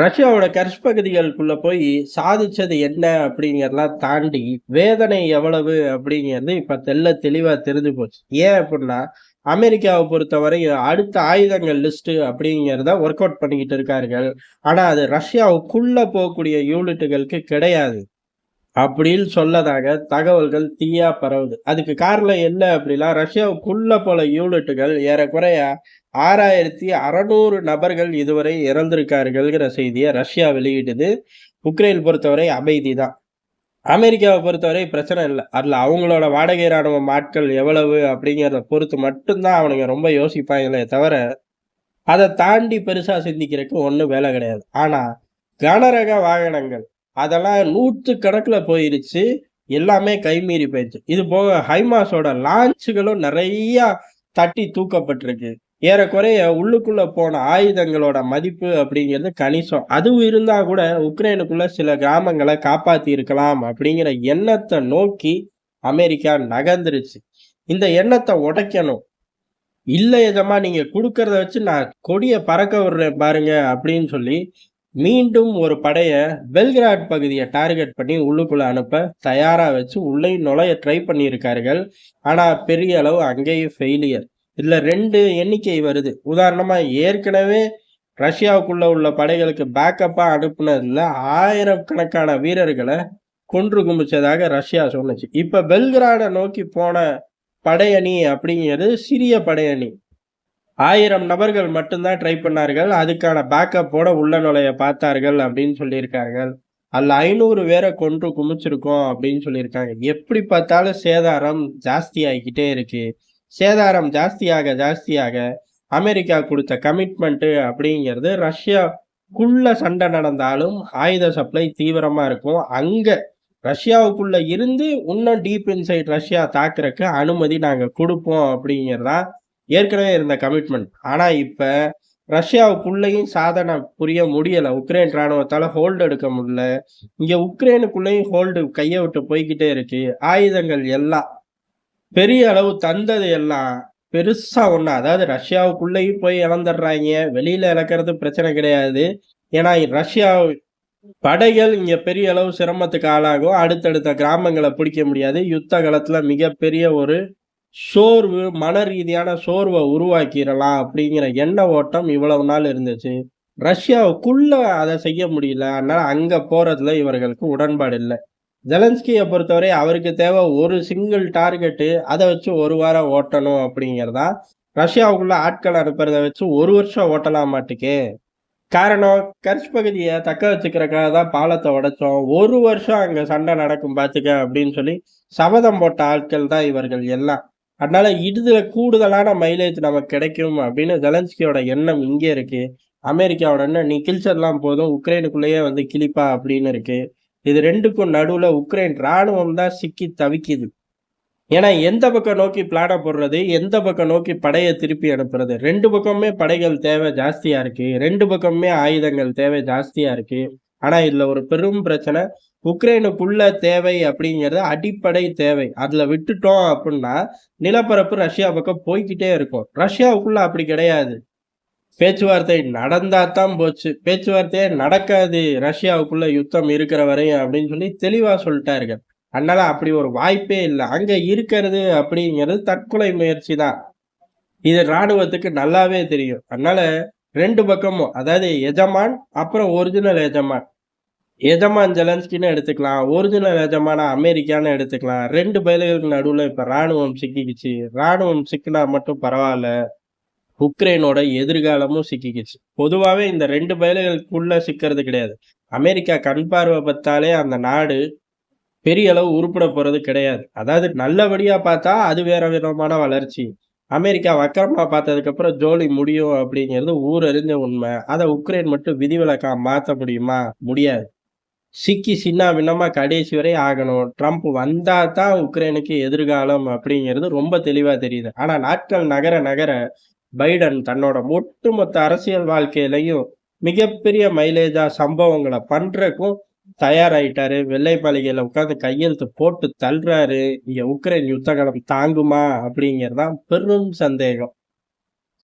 ரஷ்யாவோட கர்ஷ் பகுதிகளுக்குள்ள போய் சாதிச்சது என்ன அப்படிங்கிறதெல்லாம் தாண்டி வேதனை எவ்வளவு அப்படிங்கிறது இப்ப தெள்ள தெளிவா தெரிஞ்சு போச்சு. ஏன் அப்படின்னா அமெரிக்காவை பொறுத்தவரை அடுத்த ஆயுதங்கள் லிஸ்ட் அப்படிங்கிறத ஒர்க் அவுட் பண்ணிக்கிட்டு இருக்கார்கள். ஆனா அது ரஷ்யாவுக்குள்ள போகக்கூடிய யூனிட்டுகளுக்கு கிடையாது. அப்படின்னு சொல்லதாக தகவல்கள் தீயா பரவுது. அதுக்கு காரணம் என்ன அப்படின்னா ரஷ்யாவுக்குள்ள போல யூனிட்டுகள் ஏறக்குறைய ஆறாயிரத்தி அறநூறு நபர்கள் இதுவரை இறந்திருக்கார்கள்ங்கிற செய்தியை ரஷ்யா வெளியிட்டது. உக்ரைன் பொறுத்தவரை அமைதி தான் அமெரிக்காவை பொறுத்தவரை பிரச்சனை இல்லை. அதில் அவங்களோட வாடகை ராணுவ ஆட்கள் எவ்வளவு அப்படிங்கிறத பொறுத்து மட்டும்தான் அவனுங்க ரொம்ப யோசிப்பாங்களே தவிர அதை தாண்டி பெருசா சிந்திக்கிறதுக்கு ஒன்றும் வேலை கிடையாது. ஆனா கனரக வாகனங்கள் அதெல்லாம் நூற்று கணக்கில் போயிருச்சு. எல்லாமே கைமீறி போயிடுச்சு இது போக ஹைமாஸோட லான்ச்சுகளும் நிறையா தட்டி தூக்கப்பட்டிருக்கு. ஏறக்குறைய உள்ளுக்குள்ள போன ஆயுதங்களோட மதிப்பு அப்படிங்கிறது கணிசம். அதுவும் இருந்தா கூட உக்ரைனுக்குள்ள சில கிராமங்களை காப்பாத்தி இருக்கலாம் அப்படிங்கிற எண்ணத்தை நோக்கி அமெரிக்கா நகர்ந்துருச்சு. இந்த எண்ணத்தை உடைக்கணும். இல்லை எதமா நீங்க கொடுக்கறத வச்சு நான் கொடியை பறக்க விடுறேன் பாருங்க அப்படின்னு சொல்லி மீண்டும் ஒரு படையை பெல்கிராட் பகுதியை டார்கெட் பண்ணி உள்ளுக்குள்ளே அனுப்ப தயாராக வச்சு உள்ளே நுழைய ட்ரை பண்ணியிருக்கார்கள். ஆனால் பெரிய அளவு அங்கேயும் ஃபெயிலியர் இதில் ரெண்டு எண்ணிக்கை வருது. உதாரணமாக ஏற்கனவே ரஷ்யாவுக்குள்ளே உள்ள படைகளுக்கு பேக்கப்பாக அனுப்புனதுல ஆயிரக்கணக்கான வீரர்களை கொன்று குமிச்சதாக ரஷ்யா சொன்னுச்சு. இப்போ பெல்கிராடை நோக்கி போன படையணி அப்படிங்கிறது சிறிய படையணி. ஆயிரம் நபர்கள் மட்டும்தான் ட்ரை பண்ணார்கள். அதுக்கான பேக்கப்போட உள்ள நுழைய பார்த்தார்கள் அப்படின்னு சொல்லியிருக்கார்கள். அதில் ஐநூறு பேரை கொன்று குமிச்சிருக்கோம் அப்படின்னு சொல்லியிருக்காங்க. எப்படி பார்த்தாலும் சேதாரம் ஜாஸ்தி ஆகிக்கிட்டே இருக்கு. சேதாரம் ஜாஸ்தியாக ஜாஸ்தியாக அமெரிக்கா கொடுத்த கமிட்மெண்ட்டு அப்படிங்கிறது ரஷ்யாக்குள்ள சண்டை நடந்தாலும் ஆயுத சப்ளை தீவிரமாக இருக்கும். அங்கே ரஷ்யாவுக்குள்ளே இருந்து இன்னும் டீப் இன்சைட் ரஷ்யா தாக்குறதுக்கு அனுமதி நாங்கள் கொடுப்போம் அப்படிங்கிறதான் ஏற்கனவே இருந்த கமிட்மெண்ட் ஆனால் இப்போ ரஷ்யாவுக்குள்ளேயும் சாதனை புரிய முடியல. உக்ரைன் இராணுவத்தால் ஹோல்டு எடுக்க முடியல. இங்கே உக்ரைனுக்குள்ளேயும் ஹோல்டு கையை விட்டு போய்கிட்டே இருக்கு. ஆயுதங்கள் எல்லாம் பெரிய அளவு தந்தது எல்லாம் பெருசாக ஒன்று அதாவது ரஷ்யாவுக்குள்ளேயும் போய் இழந்துடுறாங்க. வெளியில் இழக்கிறது பிரச்சனை கிடையாது. ஏன்னா ரஷ்யா படைகள் இங்கே பெரிய அளவு சிரமத்துக்கு ஆளாகும். அடுத்தடுத்த கிராமங்களை பிடிக்க முடியாது. யுத்த காலத்தில் மிகப்பெரிய ஒரு சோர்வு மன ரீதியான சோர்வை உருவாக்கிடலாம் அப்படிங்கிற எண்ண ஓட்டம் இவ்வளவு நாள் இருந்துச்சு. ரஷ்யாவுக்குள்ள அதை செய்ய முடியல. அதனால அங்க போறதுல இவர்களுக்கு உடன்பாடு இல்லை. ஜெலன்ஸ்கியை பொறுத்தவரை அவருக்கு தேவை ஒரு சிங்கிள் டார்கெட்டு அதை வச்சு ஒரு வாரம் ஓட்டணும் அப்படிங்கிறதா? ரஷ்யாவுக்குள்ள ஆட்கள் அனுப்புறத வச்சு ஒரு வருஷம் ஓட்டலாம் மாட்டுக்கு. காரணம் கர்ச் பகுதியை தக்க வச்சுக்கிறக்காக தான் பாலத்தை உடைச்சோம். ஒரு வருஷம் அங்கே சண்டை நடக்கும் பார்த்துக்க அப்படின்னு சொல்லி சபதம் போட்ட ஆட்கள் தான் இவர்கள் எல்லாம். அதனால இதுல கூடுதலான மைலேஜ் நமக்கு கிடைக்கும் அப்படின்னு ஜெலன்ஸ்கியோட எண்ணம் இங்கே இருக்கு. அமெரிக்காவோட எண்ணம் நீ கிழிச்சிடலாம் போதும் உக்ரைனுக்குள்ளேயே வந்து கிழிப்பா? அப்படின்னு இருக்கு. இது ரெண்டுக்கும் நடுவில் உக்ரைன் ராணுவம் தான் சிக்கி தவிக்குது. ஏன்னா எந்த பக்கம் நோக்கி பிளான போடுறது எந்த பக்கம் நோக்கி படையை திருப்பி அனுப்புறது? ரெண்டு பக்கமுமே படைகள் தேவை ஜாஸ்தியாக இருக்கு. ரெண்டு பக்கமுமே ஆயுதங்கள் தேவை ஜாஸ்தியாக இருக்கு. ஆனால் இதில் ஒரு பெரும் பிரச்சனை. உக்ரைனுக்குள்ள தேவை அப்படிங்கிறது அடிப்படை தேவை. அதில் விட்டுட்டோம் அப்படின்னா நிலப்பரப்பு ரஷ்யா பக்கம் போய்கிட்டே இருக்கும். ரஷ்யாவுக்குள்ள அப்படி கிடையாது. பேச்சுவார்த்தை நடந்தா தான் போச்சு. பேச்சுவார்த்தையே நடக்காது. ரஷ்யாவுக்குள்ள யுத்தம் இருக்கிற வரையும் அப்படின்னு சொல்லி தெளிவாக சொல்லிட்டாருங்க அதனால அப்படி ஒரு வாய்ப்பே இல்லை. அங்கே இருக்கிறது அப்படிங்கிறது தற்கொலை முயற்சி தான். இது ராணுவத்துக்கு நல்லாவே தெரியும். அதனால ரெண்டு பக்கமும் அதாவது எஜமான் அப்புறம் ஒரிஜினல் எஜமான். எஜமான் ஜெலன்ஸ்கின்னு எடுத்துக்கலாம் ஒரிஜினல் எஜமான அமெரிக்கான்னு எடுத்துக்கலாம். ரெண்டு பயல்களுக்கு நடுவில் இப்போ ராணுவம் சிக்கிக்கிச்சு. ராணுவம் சிக்கினா மட்டும் பரவாயில்ல. உக்ரைனோட எதிர்காலமும் சிக்கிக்கிச்சு. பொதுவாகவே இந்த ரெண்டு பயல்களுக்குள்ள சிக்கிறது கிடையாது. அமெரிக்கா கண் பார்வை பார்த்தாலே அந்த நாடு பெரிய அளவு உருப்பிட போகிறது கிடையாது. அதாவது நல்லபடியாக பார்த்தா அது வேற விதமான வளர்ச்சி. அமெரிக்கா வக்கரமாக பார்த்ததுக்கப்புறம் ஜோலி முடியும் அப்படிங்கிறது ஊரறிஞ்ச உண்மை. அதை உக்ரைன் மட்டும் விதிவிலக்கா மாற்ற முடியுமா? முடியாது. சிக்கி சின்ன பின்னமாக கடைசி வரை ஆகணும். ட்ரம்ப் வந்தால் தான் உக்ரைனுக்கு எதிர்காலம் அப்படிங்கிறது ரொம்ப தெளிவாக தெரியுது. ஆனால் நாட்கள் நகர நகர பைடன் தன்னோட ஒட்டுமொத்த அரசியல் வாழ்க்கையிலையும் மிகப்பெரிய மைலேஜா சம்பவங்களை பண்ணுறக்கும் தயாராயிட்டாரு. வெள்ளை மாளிகையில உட்காந்து கையெழுத்து போட்டு தள்ளுறாரு. இங்க உக்ரைன் யுத்த காலம் தாங்குமா அப்படிங்கறதுதான் பெரும் சந்தேகம்.